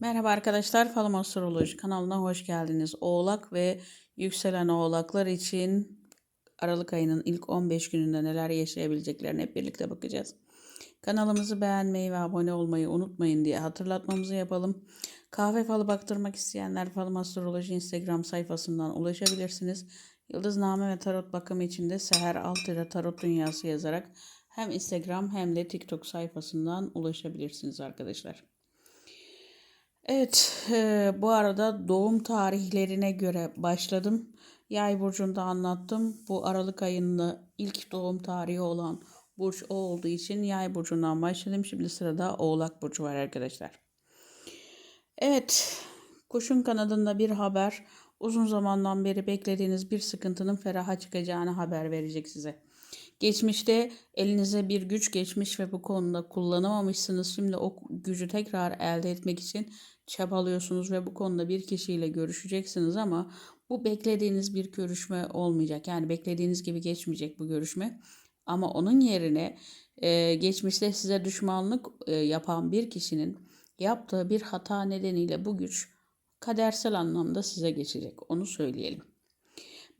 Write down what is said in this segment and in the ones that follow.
Merhaba arkadaşlar, Falım Astroloji kanalına hoş geldiniz. Oğlak ve yükselen oğlaklar için Aralık ayının ilk 15 gününde neler yaşayabileceklerine hep birlikte bakacağız. Kanalımızı beğenmeyi ve abone olmayı unutmayın diye hatırlatmamızı yapalım. Kahve falı baktırmak isteyenler Falım Astroloji Instagram sayfasından ulaşabilirsiniz. Yıldızname ve tarot bakımı için de Seher Altır'a Tarot Dünyası yazarak hem Instagram hem de TikTok sayfasından ulaşabilirsiniz arkadaşlar. Evet, e, bu arada doğum tarihlerine göre başladım. Yay burcunda anlattım. Bu Aralık ayında ilk doğum tarihi olan burç o olduğu için Yay burcundan başladım. Şimdi sırada Oğlak burcu var arkadaşlar. Evet, kuşun kanadında bir haber. Uzun zamandan beri beklediğiniz bir sıkıntının feraha çıkacağını haber verecek size. Geçmişte elinize bir güç geçmiş ve bu konuda kullanamamışsınız. Şimdi o gücü tekrar elde etmek için çabalıyorsunuz ve bu konuda bir kişiyle görüşeceksiniz ama bu beklediğiniz bir görüşme olmayacak. Yani beklediğiniz gibi geçmeyecek bu görüşme. Ama onun yerine e, geçmişte size düşmanlık e, yapan bir kişinin yaptığı bir hata nedeniyle bu güç kadersel anlamda size geçecek. Onu söyleyelim.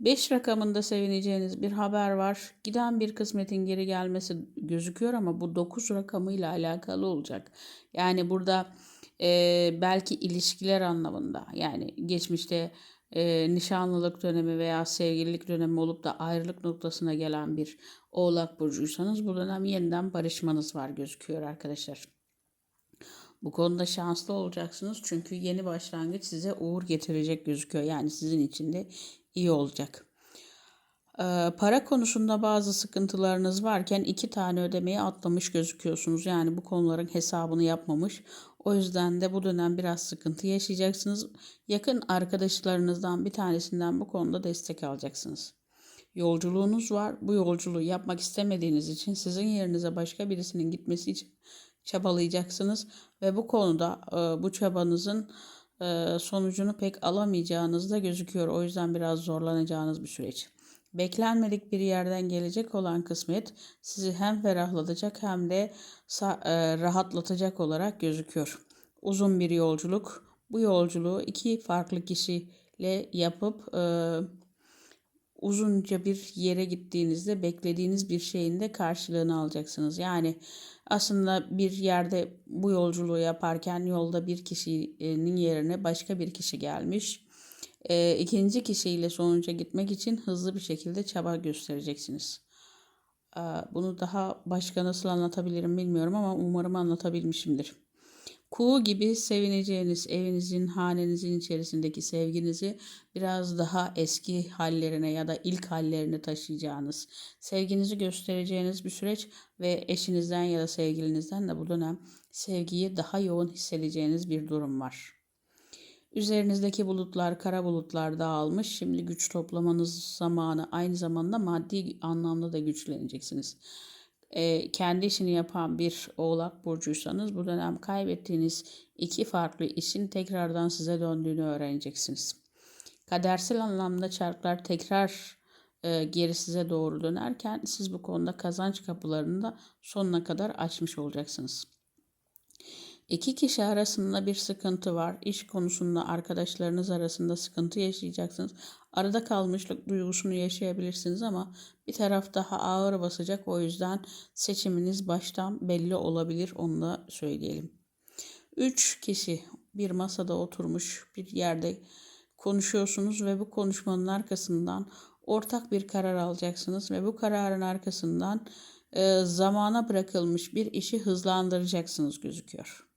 5 rakamında sevineceğiniz bir haber var. Giden bir kısmetin geri gelmesi gözüküyor ama bu 9 rakamıyla alakalı olacak. Yani burada e, belki ilişkiler anlamında yani geçmişte e, nişanlılık dönemi veya sevgililik dönemi olup da ayrılık noktasına gelen bir oğlak burcuysanız bu dönem yeniden barışmanız var gözüküyor arkadaşlar. Bu konuda şanslı olacaksınız çünkü yeni başlangıç size uğur getirecek gözüküyor. Yani sizin için de iyi olacak. Para konusunda bazı sıkıntılarınız varken iki tane ödemeyi atlamış gözüküyorsunuz. Yani bu konuların hesabını yapmamış. O yüzden de bu dönem biraz sıkıntı yaşayacaksınız. Yakın arkadaşlarınızdan bir tanesinden bu konuda destek alacaksınız. Yolculuğunuz var. Bu yolculuğu yapmak istemediğiniz için sizin yerinize başka birisinin gitmesi için çabalayacaksınız ve bu konuda e, bu çabanızın e, sonucunu pek alamayacağınız da gözüküyor. O yüzden biraz zorlanacağınız bir süreç. Beklenmedik bir yerden gelecek olan kısmet sizi hem ferahlatacak hem de e, rahatlatacak olarak gözüküyor. Uzun bir yolculuk. Bu yolculuğu iki farklı kişiyle yapıp e, uzunca bir yere gittiğinizde beklediğiniz bir şeyin de karşılığını alacaksınız. Yani aslında bir yerde bu yolculuğu yaparken yolda bir kişinin yerine başka bir kişi gelmiş. E, ikinci kişiyle sonuca gitmek için hızlı bir şekilde çaba göstereceksiniz. E, bunu daha başka nasıl anlatabilirim bilmiyorum ama umarım anlatabilmişimdir. Kuğu gibi sevineceğiniz evinizin, hanenizin içerisindeki sevginizi biraz daha eski hallerine ya da ilk hallerine taşıyacağınız, sevginizi göstereceğiniz bir süreç ve eşinizden ya da sevgilinizden de bu dönem sevgiyi daha yoğun hissedeceğiniz bir durum var. Üzerinizdeki bulutlar, kara bulutlar dağılmış. Şimdi güç toplamanız zamanı aynı zamanda maddi anlamda da güçleneceksiniz e, kendi işini yapan bir oğlak burcuysanız bu dönem kaybettiğiniz iki farklı işin tekrardan size döndüğünü öğreneceksiniz. Kadersel anlamda çarklar tekrar e, geri size doğru dönerken siz bu konuda kazanç kapılarını da sonuna kadar açmış olacaksınız. İki kişi arasında bir sıkıntı var. İş konusunda arkadaşlarınız arasında sıkıntı yaşayacaksınız. Arada kalmışlık duygusunu yaşayabilirsiniz ama bir taraf daha ağır basacak. O yüzden seçiminiz baştan belli olabilir. Onu da söyleyelim. Üç kişi bir masada oturmuş bir yerde konuşuyorsunuz ve bu konuşmanın arkasından ortak bir karar alacaksınız ve bu kararın arkasından e, zamana bırakılmış bir işi hızlandıracaksınız gözüküyor.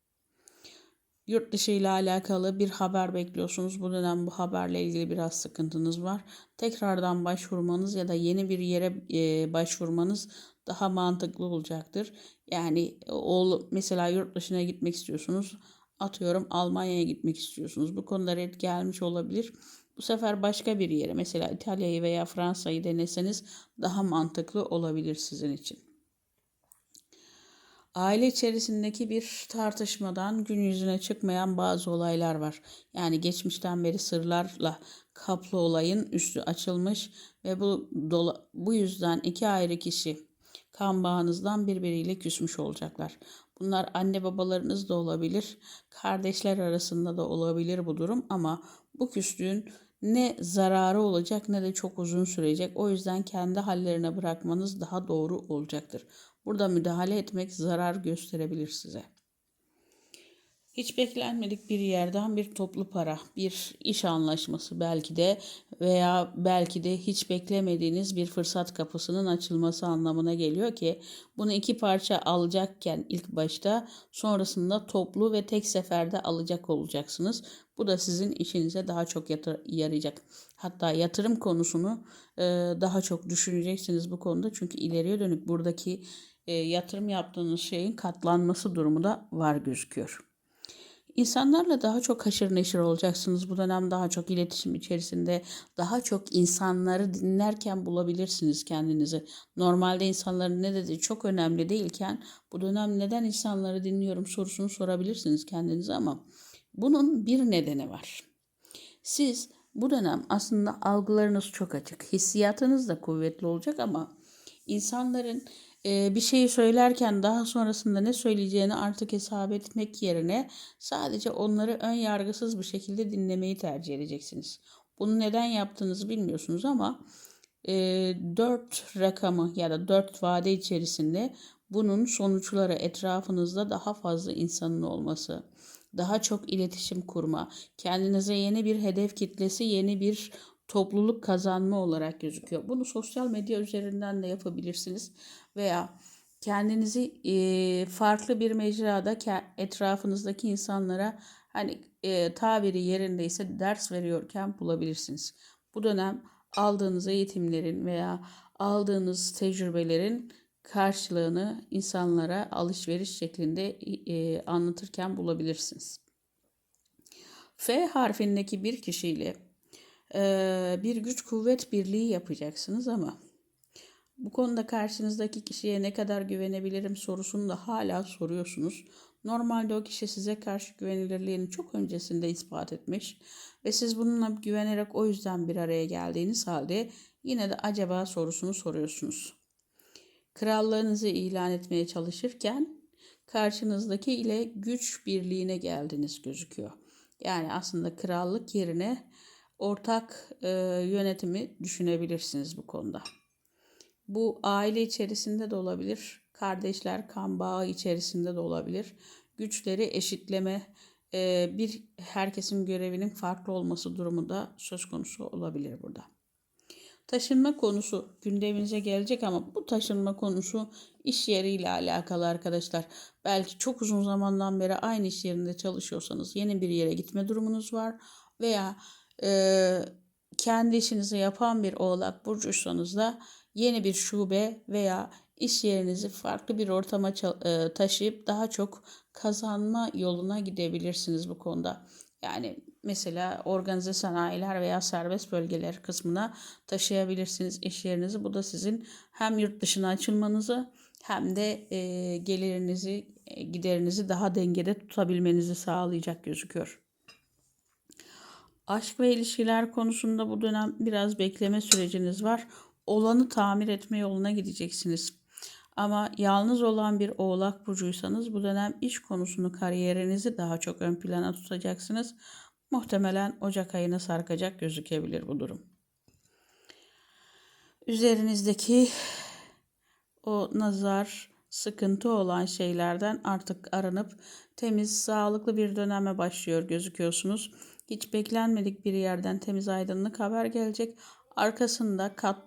Yurt dışı ile alakalı bir haber bekliyorsunuz. Bu dönem bu haberle ilgili biraz sıkıntınız var. Tekrardan başvurmanız ya da yeni bir yere e, başvurmanız daha mantıklı olacaktır. Yani o mesela yurt dışına gitmek istiyorsunuz. Atıyorum Almanya'ya gitmek istiyorsunuz. Bu konuda red gelmiş olabilir. Bu sefer başka bir yere mesela İtalya'yı veya Fransa'yı deneseniz daha mantıklı olabilir sizin için. Aile içerisindeki bir tartışmadan gün yüzüne çıkmayan bazı olaylar var. Yani geçmişten beri sırlarla kaplı olayın üstü açılmış ve bu bu yüzden iki ayrı kişi kan bağınızdan birbiriyle küsmüş olacaklar. Bunlar anne babalarınız da olabilir, kardeşler arasında da olabilir bu durum ama bu küslüğün ne zararı olacak ne de çok uzun sürecek. O yüzden kendi hallerine bırakmanız daha doğru olacaktır. Burada müdahale etmek zarar gösterebilir size. Hiç beklenmedik bir yerden bir toplu para, bir iş anlaşması belki de veya belki de hiç beklemediğiniz bir fırsat kapısının açılması anlamına geliyor ki bunu iki parça alacakken ilk başta sonrasında toplu ve tek seferde alacak olacaksınız. Bu da sizin işinize daha çok yarayacak. Hatta yatırım konusunu e, daha çok düşüneceksiniz bu konuda çünkü ileriye dönük buradaki e, yatırım yaptığınız şeyin katlanması durumu da var gözüküyor. İnsanlarla daha çok haşır neşir olacaksınız. Bu dönem daha çok iletişim içerisinde, daha çok insanları dinlerken bulabilirsiniz kendinizi. Normalde insanların ne dediği çok önemli değilken bu dönem neden insanları dinliyorum sorusunu sorabilirsiniz kendinize ama bunun bir nedeni var. Siz bu dönem aslında algılarınız çok açık, hissiyatınız da kuvvetli olacak ama insanların bir şeyi söylerken daha sonrasında ne söyleyeceğini artık hesap etmek yerine sadece onları ön yargısız bir şekilde dinlemeyi tercih edeceksiniz. Bunu neden yaptığınızı bilmiyorsunuz ama e, 4 rakamı ya da 4 vade içerisinde bunun sonuçları etrafınızda daha fazla insanın olması, daha çok iletişim kurma, kendinize yeni bir hedef kitlesi, yeni bir topluluk kazanma olarak gözüküyor. Bunu sosyal medya üzerinden de yapabilirsiniz veya kendinizi e, farklı bir mecrada etrafınızdaki insanlara hani e, tabiri yerindeyse ders veriyorken bulabilirsiniz. Bu dönem aldığınız eğitimlerin veya aldığınız tecrübelerin karşılığını insanlara alışveriş şeklinde e, anlatırken bulabilirsiniz. F harfindeki bir kişiyle bir güç kuvvet birliği yapacaksınız ama bu konuda karşınızdaki kişiye ne kadar güvenebilirim sorusunu da hala soruyorsunuz. Normalde o kişi size karşı güvenilirliğini çok öncesinde ispat etmiş ve siz bununla güvenerek o yüzden bir araya geldiğiniz halde yine de acaba sorusunu soruyorsunuz. Krallığınızı ilan etmeye çalışırken karşınızdaki ile güç birliğine geldiniz gözüküyor. Yani aslında krallık yerine ortak e, yönetimi düşünebilirsiniz bu konuda. Bu aile içerisinde de olabilir. Kardeşler kan bağı içerisinde de olabilir. Güçleri eşitleme, e, bir herkesin görevinin farklı olması durumu da söz konusu olabilir burada. Taşınma konusu gündeminize gelecek ama bu taşınma konusu iş yeriyle alakalı arkadaşlar. Belki çok uzun zamandan beri aynı iş yerinde çalışıyorsanız yeni bir yere gitme durumunuz var veya e, kendi işinizi yapan bir oğlak burcuysanız da yeni bir şube veya iş yerinizi farklı bir ortama e, taşıyıp daha çok kazanma yoluna gidebilirsiniz bu konuda. Yani mesela organize sanayiler veya serbest bölgeler kısmına taşıyabilirsiniz iş yerinizi. Bu da sizin hem yurt dışına açılmanızı hem de e, gelirinizi, e, giderinizi daha dengede tutabilmenizi sağlayacak gözüküyor. Aşk ve ilişkiler konusunda bu dönem biraz bekleme süreciniz var. Olanı tamir etme yoluna gideceksiniz. Ama yalnız olan bir oğlak burcuysanız bu dönem iş konusunu kariyerinizi daha çok ön plana tutacaksınız. Muhtemelen Ocak ayına sarkacak gözükebilir bu durum. Üzerinizdeki o nazar, sıkıntı olan şeylerden artık aranıp temiz, sağlıklı bir döneme başlıyor gözüküyorsunuz. Hiç beklenmedik bir yerden temiz aydınlık haber gelecek. Arkasında kat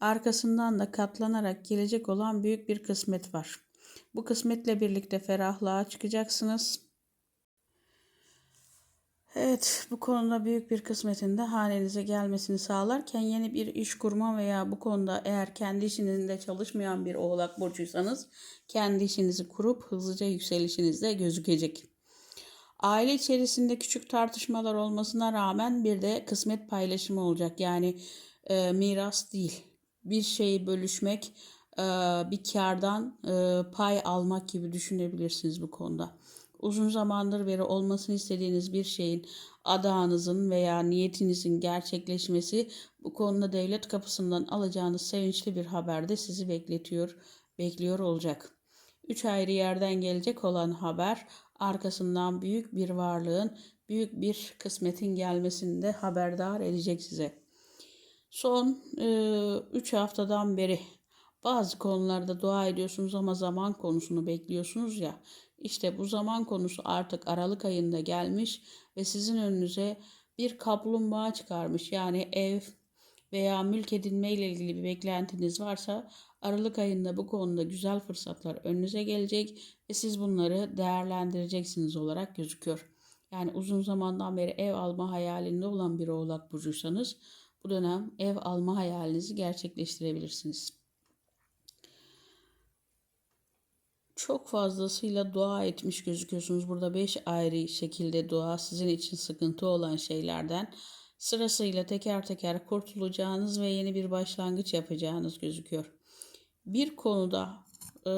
arkasından da katlanarak gelecek olan büyük bir kısmet var. Bu kısmetle birlikte ferahlığa çıkacaksınız. Evet, bu konuda büyük bir kısmetin de hanenize gelmesini sağlarken yeni bir iş kurma veya bu konuda eğer kendi işinizde çalışmayan bir oğlak burcuysanız kendi işinizi kurup hızlıca yükselişiniz de gözükecek. Aile içerisinde küçük tartışmalar olmasına rağmen bir de kısmet paylaşımı olacak. Yani e, miras değil. Bir şeyi bölüşmek, e, bir kardan e, pay almak gibi düşünebilirsiniz bu konuda. Uzun zamandır beri olmasını istediğiniz bir şeyin adağınızın veya niyetinizin gerçekleşmesi bu konuda devlet kapısından alacağınız sevinçli bir haber de sizi bekletiyor, bekliyor olacak. Üç ayrı yerden gelecek olan haber arkasından büyük bir varlığın, büyük bir kısmetin gelmesini de haberdar edecek size. Son 3 haftadan beri bazı konularda dua ediyorsunuz ama zaman konusunu bekliyorsunuz ya. İşte bu zaman konusu artık Aralık ayında gelmiş ve sizin önünüze bir kaplumbağa çıkarmış. Yani ev veya mülk edinme ile ilgili bir beklentiniz varsa Aralık ayında bu konuda güzel fırsatlar önünüze gelecek ve siz bunları değerlendireceksiniz olarak gözüküyor. Yani uzun zamandan beri ev alma hayalinde olan bir oğlak burcuysanız bu dönem ev alma hayalinizi gerçekleştirebilirsiniz. Çok fazlasıyla dua etmiş gözüküyorsunuz. Burada beş ayrı şekilde dua sizin için sıkıntı olan şeylerden sırasıyla teker teker kurtulacağınız ve yeni bir başlangıç yapacağınız gözüküyor. Bir konuda e,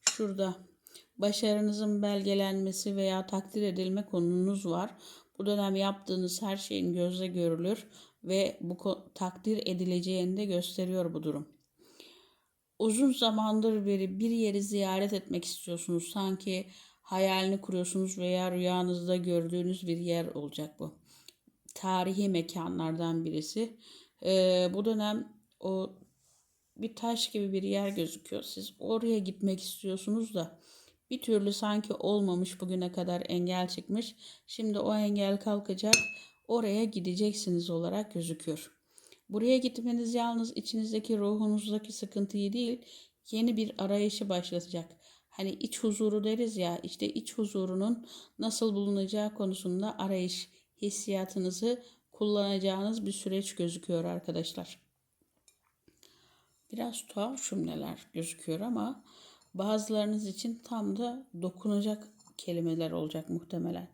şurada başarınızın belgelenmesi veya takdir edilme konunuz var. Bu dönem yaptığınız her şeyin gözle görülür ve bu takdir edileceğini de gösteriyor bu durum. Uzun zamandır beri bir yeri ziyaret etmek istiyorsunuz. Sanki hayalini kuruyorsunuz veya rüyanızda gördüğünüz bir yer olacak bu. Tarihi mekanlardan birisi. Ee, bu dönem o bir taş gibi bir yer gözüküyor. Siz oraya gitmek istiyorsunuz da bir türlü sanki olmamış bugüne kadar engel çıkmış. Şimdi o engel kalkacak. Oraya gideceksiniz olarak gözüküyor. Buraya gitmeniz yalnız içinizdeki ruhunuzdaki sıkıntıyı değil, yeni bir arayışı başlatacak. Hani iç huzuru deriz ya, işte iç huzurunun nasıl bulunacağı konusunda arayış, hissiyatınızı kullanacağınız bir süreç gözüküyor arkadaşlar. Biraz tuhaf cümleler gözüküyor ama bazılarınız için tam da dokunacak kelimeler olacak muhtemelen.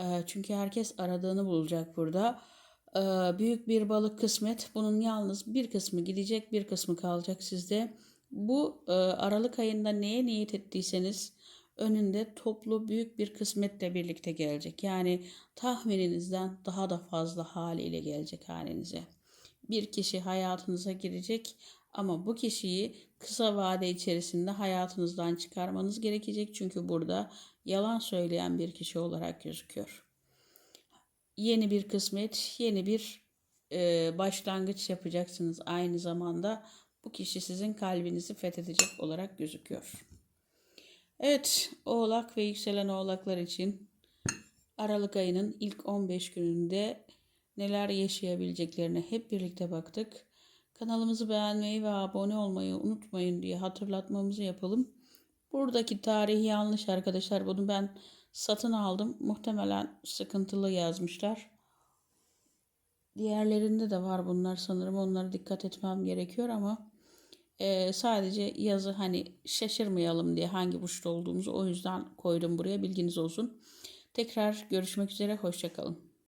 Ee, çünkü herkes aradığını bulacak burada. Ee, büyük bir balık kısmet. Bunun yalnız bir kısmı gidecek, bir kısmı kalacak sizde. Bu e, Aralık ayında neye niyet ettiyseniz önünde toplu büyük bir kısmetle birlikte gelecek. Yani tahmininizden daha da fazla haliyle gelecek halinize. Bir kişi hayatınıza girecek ama bu kişiyi kısa vade içerisinde hayatınızdan çıkarmanız gerekecek. Çünkü burada yalan söyleyen bir kişi olarak gözüküyor. Yeni bir kısmet, yeni bir e, başlangıç yapacaksınız aynı zamanda. Bu kişi sizin kalbinizi fethedecek olarak gözüküyor. Evet, Oğlak ve yükselen Oğlaklar için Aralık ayının ilk 15 gününde neler yaşayabileceklerine hep birlikte baktık. Kanalımızı beğenmeyi ve abone olmayı unutmayın diye hatırlatmamızı yapalım. Buradaki tarihi yanlış arkadaşlar. Bunu ben satın aldım. Muhtemelen sıkıntılı yazmışlar. Diğerlerinde de var bunlar sanırım. Onlara dikkat etmem gerekiyor ama e, sadece yazı hani şaşırmayalım diye hangi burçta olduğumuzu o yüzden koydum buraya bilginiz olsun. Tekrar görüşmek üzere. Hoşçakalın.